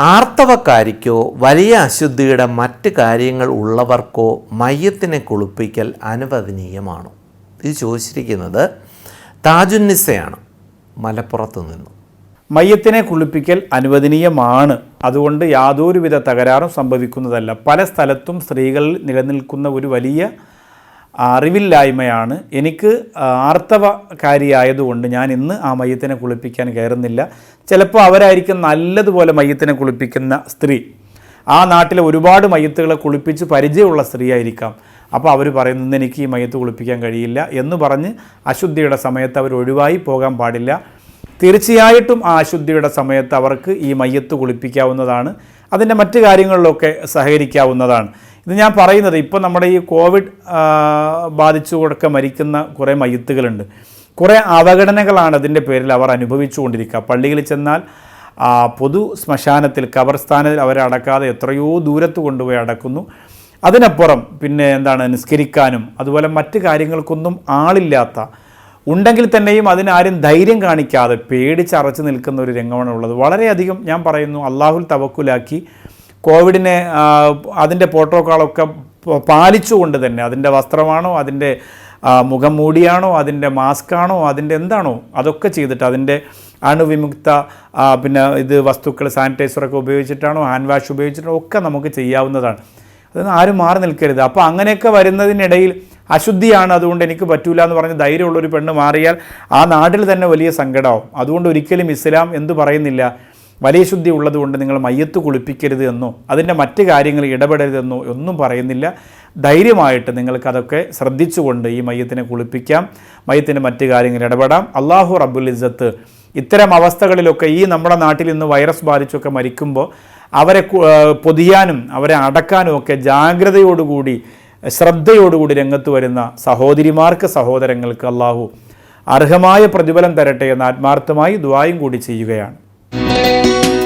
ആർത്തവക്കാരിക്കോ വലിയ അശുദ്ധിയുടെ മറ്റ് കാര്യങ്ങൾ ഉള്ളവർക്കോ മയ്യത്തിനെ കുളിപ്പിക്കൽ അനുവദനീയമാണോ? ഇത് ചോദിച്ചിരിക്കുന്നത് താജുന്നിസയാണ് മലപ്പുറത്തു നിന്നും മയ്യത്തിനെ കുളിപ്പിക്കൽ അനുവദനീയമാണ്. അതുകൊണ്ട് യാതൊരുവിധ തകരാറും സംഭവിക്കുന്നതല്ല. പല സ്ഥലത്തും സ്ത്രീകളിൽ നിലനിൽക്കുന്ന ഒരു വലിയ അറിവില്ലായ്മയാണ്. എനിക്ക് ആർത്തവകാരിയായതുകൊണ്ട് ഞാൻ ഇന്ന് ആ മയ്യത്തിനെ കുളിപ്പിക്കാൻ കയറുന്നില്ല. ചിലപ്പോൾ അവരായിരിക്കും നല്ലതുപോലെ മയ്യത്തിനെ കുളിപ്പിക്കുന്ന സ്ത്രീ. ആ നാട്ടിലെ ഒരുപാട് മയ്യത്തുകളെ കുളിപ്പിച്ച് പരിചയമുള്ള സ്ത്രീ ആയിരിക്കാം അപ്പോൾ അവർ പറയുന്നത് എനിക്ക് ഈ മയ്യത്ത് കുളിപ്പിക്കാൻ കഴിയില്ല എന്ന് പറഞ്ഞ് അശുദ്ധിയുടെ സമയത്ത് അവർ ഒഴിവായി പോകാൻ പാടില്ല. തീർച്ചയായിട്ടും ആ അശുദ്ധിയുടെ സമയത്ത് അവർക്ക് ഈ മയ്യത്ത് കുളിപ്പിക്കാവുന്നതാണ്. അതിന്റെ മറ്റു കാര്യങ്ങളിലൊക്കെ സഹകരിക്കാവുന്നതാണ്. ഇത് ഞാൻ പറയുന്നത് ഇപ്പോൾ നമ്മുടെ ഈ കോവിഡ് ബാധിച്ചു കൊടുക്കെ മരിക്കുന്ന കുറേ മയ്യത്തുകളുണ്ട്. കുറേ അവഗണനകളാണ് അതിന്റെ പേരിൽ അവർ അനുഭവിച്ചുകൊണ്ടിരിക്കുക. പള്ളിയിൽ ചെന്നാൽ പൊതു ശ്മശാനത്തിൽ കബർസ്ഥാനത്തിൽ അവരെ അടക്കാതെ എത്രയോ ദൂരത്ത് കൊണ്ടുപോയി അടക്കുന്നു. അതിനപ്പുറം പിന്നെ എന്താണ് നിസ്കരിക്കാനും അതുപോലെ മറ്റ് കാര്യങ്ങൾക്കൊന്നും ആളില്ലാത്ത ഉണ്ടെങ്കിൽ തന്നെയും അതിനാരും ധൈര്യം കാണിക്കാതെ പേടിച്ചറച്ച് നിൽക്കുന്ന ഒരു രംഗമാണ് ഉള്ളത് വളരെയധികം ഞാൻ പറയുന്നു അള്ളാഹുൽ തവക്കുലാക്കി കോവിഡിനെ അതിന്റെ പ്രോട്ടോക്കോളൊക്കെ പാലിച്ചുകൊണ്ട് തന്നെ അതിന്റെ വസ്ത്രമാണോ അതിന്റെ മുഖം മൂടിയാണോ അതിന്റെ മാസ്കാണോ അതിന്റെ എന്താണോ അതൊക്കെ ചെയ്തിട്ട് അതിന്റെ അണുവിമുക്ത പിന്നെ ഇത് വസ്തുക്കൾ സാനിറ്റൈസറൊക്കെ ഉപയോഗിച്ചിട്ടാണോ ഹാൻഡ് വാഷ് ഉപയോഗിച്ചിട്ടോ ഒക്കെ നമുക്ക് ചെയ്യാവുന്നതാണ്. അതൊന്നും ആരും മാറി നിൽക്കരുത്. അപ്പോൾ അങ്ങനെയൊക്കെ വരുന്നതിനിടയിൽ അശുദ്ധിയാണ് അതുകൊണ്ട് എനിക്ക് പറ്റൂല എന്ന് പറഞ്ഞ് ധൈര്യമുള്ളൊരു പെണ്ണ് മാറിയാൽ ആ നാട്ടിൽ തന്നെ വലിയ സങ്കടമാവും അതുകൊണ്ട് ഒരിക്കലും ഇസ്ലാം എന്തു പറയുന്നില്ല? വലിയ ശുദ്ധി ഉള്ളതുകൊണ്ട് നിങ്ങൾ മയ്യത്ത് കുളിപ്പിക്കരുത് എന്നോ അതിന്റെ മറ്റ് കാര്യങ്ങൾ ഇടപെടരുതെന്നോ ഒന്നും പറയുന്നില്ല. ധൈര്യമായിട്ട് നിങ്ങൾക്കതൊക്കെ ശ്രദ്ധിച്ചുകൊണ്ട് ഈ മയ്യത്തിനെ കുളിപ്പിക്കാം. മയ്യത്തിന്റെ മറ്റ് കാര്യങ്ങൾ ഇടപെടാം. അള്ളാഹു റബ്ബുൽ ഇസ്സത്ത് ഇത്തരം അവസ്ഥകളിലൊക്കെ ഈ നമ്മുടെ നാട്ടിൽ ഇന്ന് വൈറസ് ബാധിച്ചൊക്കെ മരിക്കുമ്പോൾ അവരെ പൊതിയാനും അവരെ അടക്കാനും ഒക്കെ ജാഗ്രതയോടുകൂടി ശ്രദ്ധയോടുകൂടി രംഗത്ത് വരുന്ന സഹോദരിമാർക്ക് സഹോദരങ്ങൾക്ക് അള്ളാഹു അർഹമായ പ്രതിഫലം തരട്ടെ എന്ന് ആത്മാർത്ഥമായി ദ്വായും കൂടി ചെയ്യുകയാണ്. Música